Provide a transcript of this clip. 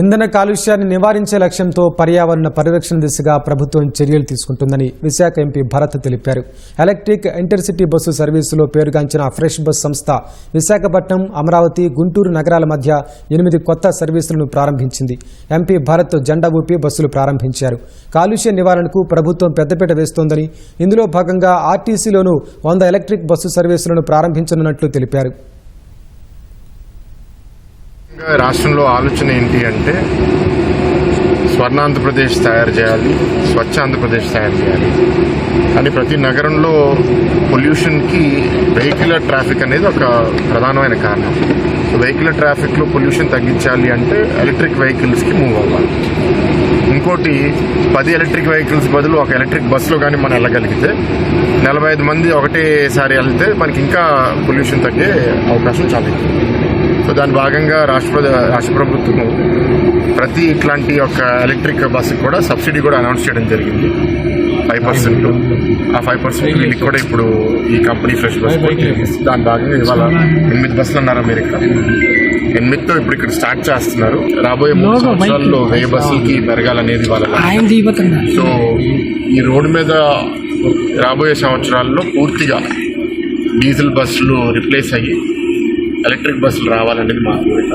ఇంధన కాలుష్యాన్ని నివారించే లక్ష్యంతో పర్యావరణ పరిరక్షణ దిశగా ప్రభుత్వం చర్యలు తీసుకుంటుందని విశాఖ ఎంపీ భరత్ తెలిపారు. ఎలక్ట్రిక్ ఇంటర్సిటీ బస్సు సర్వీసులో పేరుగాంచిన ఫ్రెష్ బస్ సంస్థ విశాఖపట్నం అమరావతి గుంటూరు నగరాల మధ్య ఎనిమిది కొత్త సర్వీసులను ప్రారంభించింది. ఎంపీ భరత్ జెండా ఊపి బస్సులు ప్రారంభించారు. కాలుష్య నివారణకు ప్రభుత్వం పెద్దపీట వేస్తోందని ఇందులో భాగంగా ఆర్టీసీలోనూ వంద ఎలక్ట్రిక్ బస్సు సర్వీసులను ప్రారంభించనున్నట్లు తెలిపారు. రాష్ట్రంలో ఆలోచన ఏంటి అంటే స్వర్ణ ఆంధ్రప్రదేశ్ తయారు చేయాలి స్వచ్ఛ ఆంధ్రప్రదేశ్ తయారు చేయాలి. కానీ ప్రతి నగరంలో పొల్యూషన్కి వెహికులర్ ట్రాఫిక్ అనేది ఒక ప్రధానమైన కారణం. సో వెహికులర్ ట్రాఫిక్లో పొల్యూషన్ తగ్గించాలి అంటే ఎలక్ట్రిక్ వెహికల్స్కి మూవ్ అవ్వాలి. ఇంకోటి పది ఎలక్ట్రిక్ వెహికల్స్ బదులు ఒక ఎలక్ట్రిక్ బస్సులో కానీ మనం వెళ్ళగలిగితే నలభై ఐదు మంది ఒకటేసారి వెళ్తే మనకి ఇంకా పొల్యూషన్ తగ్గే అవకాశం చాలా ఎక్కువ. సో దాని భాగంగా రాష్ట్ర ప్ర- రాష్ట్ర ప్రభుత్వం ప్రతి ఇట్లాంటి ఒక ఎలక్ట్రిక్ బస్సు కూడా సబ్సిడీ కూడా అనౌన్స్ చేయడం జరిగింది. ఫైవ్ పర్సెంట్ ఆ ఫైవ్ పర్సెంట్ వీళ్ళకి కూడా ఇప్పుడు ఈ కంపెనీ ఫ్రెష్ బస్ దాని భాగంగా ఇవాళ ఎనిమిది బస్సులు అన్నారు మీరు ఇక్కడ ఎనిమిదితో ఇప్పుడు ఇక్కడ స్టార్ట్ చేస్తున్నారు. రాబోయే మూడు సంవత్సరాల్లో వెయ్యి బస్సులకి పెరగాలనేది వాళ్ళ సో ఈ రోడ్డు మీద రాబోయే సంవత్సరాల్లో పూర్తిగా డీజిల్ బస్సులు రిప్లేస్ అయ్యి ఎలక్ట్రిక్ బస్సులు రావాలనేది మా కోరిక